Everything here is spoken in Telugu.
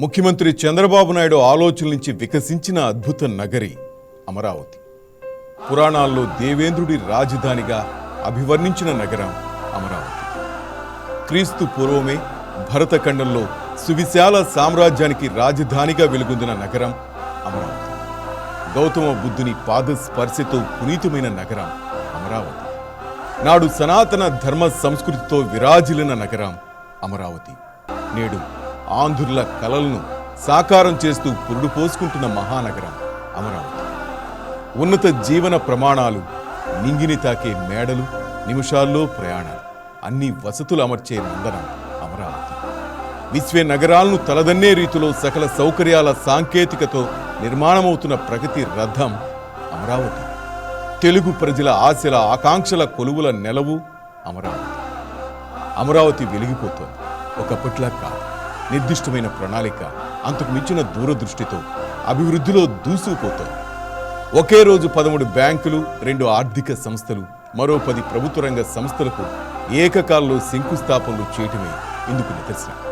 ముఖ్యమంత్రి చంద్రబాబు నాయుడు ఆలోచన నుంచి వికసించిన అద్భుత నగరి అమరావతి. పురాణాల్లో దేవేంద్రుడి రాజధానిగా అభివర్ణించిన నగరం అమరావతి. క్రీస్తు పూర్వమే భరతఖండంలో సువిశాల సామ్రాజ్యానికి రాజధానిగా వెలుగొందిన నగరం అమరావతి. గౌతమ బుద్ధుని పాదస్పర్శతో పునీతమైన నగరం అమరావతి. నాడు సనాతన ధర్మ సంస్కృతితో విరాజిలిన నగరం అమరావతి. నేడు ఆంధ్రుల కలలను సాకారం చేస్తూ పురుడు పోసుకుంటున్న మహానగరం అమరావతి. ఉన్నత జీవన ప్రమాణాలు నింగిని తాకే మేడలు నిమిషాల్లో ప్రయాణాలు అన్ని వసతులు అమర్చే నందనం అమరావతి. విశ్వే నగరాలను తలదన్నే రీతిలో సకల సౌకర్యాల సాంకేతికతో నిర్మాణమవుతున్న ప్రగతి రథం అమరావతి. తెలుగు ప్రజల ఆశల ఆకాంక్షల కొలువుల నెలవు అమరావతి. అమరావతి వెలిగిపోతోంది. ఒకప్పట్లా కాదు. నిర్దిష్టమైన ప్రణాళిక అంతకు మించిన దూరదృష్టితో అభివృద్ధిలో దూసుకుపోతాయి. ఒకే రోజు పదమూడు బ్యాంకులు రెండు ఆర్థిక సంస్థలు మరో పది ప్రభుత్వ రంగ సంస్థలకు ఏకకాలంలో శంకుస్థాపనలు చేయటమే ఇందుకు నిదర్శనం.